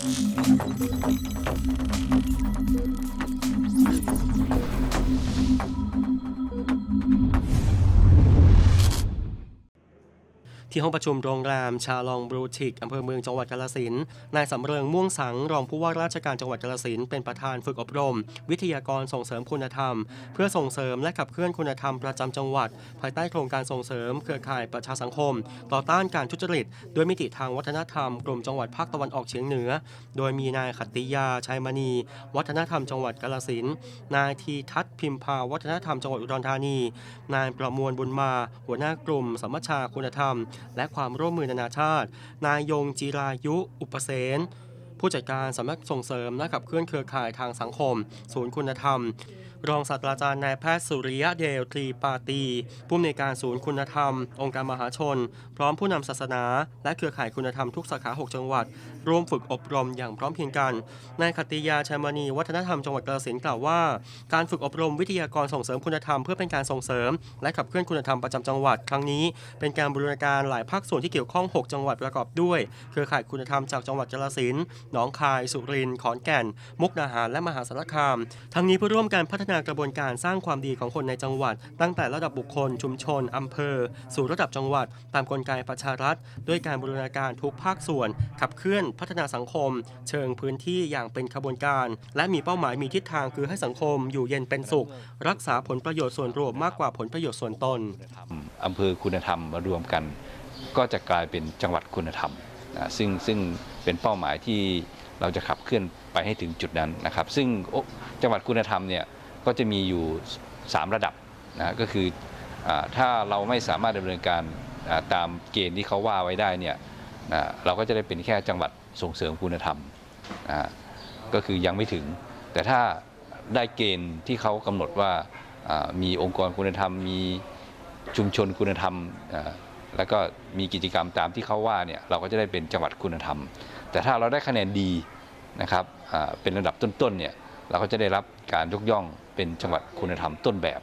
Thank you. ที่ห้องประชุมโรงแรมชาลองบรูติกอำเภอเมืองจังหวัดกาฬสินนายสำเริงม่วงสังรองผู้ว่าราชการจังหวัดกาฬสินเป็นประธานฝึกอบรม วิทยากรส่งเสริมคุณธรรม เพื่อส่งเสริมและขับเคลื่อนคุณธรรมประจำจังหวัด ภายใต้โครงการส่งเสริม เครือข่ายประชาสังคม ต่อต้านการทุจริตด้วยมิติทางวัฒนธรรมกลุ่มจังหวัดภาคตะวันออกเฉียงเหนือ โดยมีนายขัตติยาชัยมณี วัฒนธรรมจังหวัดกาฬสินนายทีทัศน์พิมพาวัฒนธรรมจังหวัดอุดรธานี นายประมวลบุญมา หัวหน้ากลุ่มสมัชชาคุณธรรมและความร่วมมือนานาชาติ นายยงจีรายุ อุปเสน ผู้จัดการสำนักส่งเสริมและขับเคลื่อนเครือข่ายทางสังคม ศูนย์คุณธรรม รองศาสตราจารย์นายแพทย์สุริยะเดลตรีปาตีผู้อำนวยการศูนย์คุณธรรม องค์การมหาชน พร้อมผู้นำศาสนา และเครือข่ายคุณธรรมทุกสาขา 6 จังหวัด ร่วมฝึกอบรมอย่างพร้อมเพรียงกันนายคติยาชัยมณีวัฒนธรรมจังหวัดกาฬสินธุ์กล่าวว่า การฝึกอบรมวิทยากรส่งเสริมคุณธรรมเพื่อเป็นการส่งเสริม และขับเคลื่อนคุณธรรมประจำจังหวัดครั้งนี้ เป็นการบูรณาการหลายภาคส่วนที่เกี่ยวข้อง 6 จังหวัดประกอบด้วย เครือข่ายคุณธรรมจากจังหวัดกาฬสินธุ์หนองคาย สุรินทร์ขอนแก่น มุกดาหารและมหาสารคาม ทั้งนี้เพื่อร่วมกันพัฒนากระบวนการสร้างความดีของคนในจังหวัด ตั้งแต่ระดับบุคคล ชุมชนอำเภอ สู่ระดับจังหวัด ตามกลไกประชารัฐ ด้วยการบูรณาการทุกภาคส่วน ขับเคลื่อนพัฒนาสังคม เชิงพื้นที่อย่างเป็นขบวนการ และมีเป้าหมายมีทิศทางคือให้สังคมอยู่เย็นเป็นสุข รักษาผลประโยชน์ส่วนรวมมากกว่าผลประโยชน์ส่วนตนอำเภอคุณธรรมมารวมกัน ก็จะกลายเป็นจังหวัดคุณธรรม ซึ่งซึ่งเป็นเป้าหมายที่เราจะขับเคลื่อนไปให้ถึงจุดนั้นนะครับ ซึ่งจังหวัดคุณธรรมเนี่ยก็จะมีอยู่ 3 ระดับนะก็คืออถ้าเราไม่สามารถดำเนินการตามเกณฑ์ที่เขาว่าไว้ได้เนี่ยเราก็จะได้เป็นแค่จังหวัดส่งเสริมคุณธรรมก็คือยังไม่ถึง แต่ถ้าได้เกณฑ์ที่เขากำหนดว่ามีองค์กรคุณธรรม มีชุมชนคุณธรรม แล้วก็มีกิจกรรมตามที่เขาว่าเนี่ยเราก็จะได้เป็นจังหวัดคุณธรรม แต่ถ้าเราได้คะแนนดีนะครับเป็นระดับต้นๆเนี่ยเราก็จะได้รับการยกย่องเป็นจังหวัดคุณธรรมต้นแบบ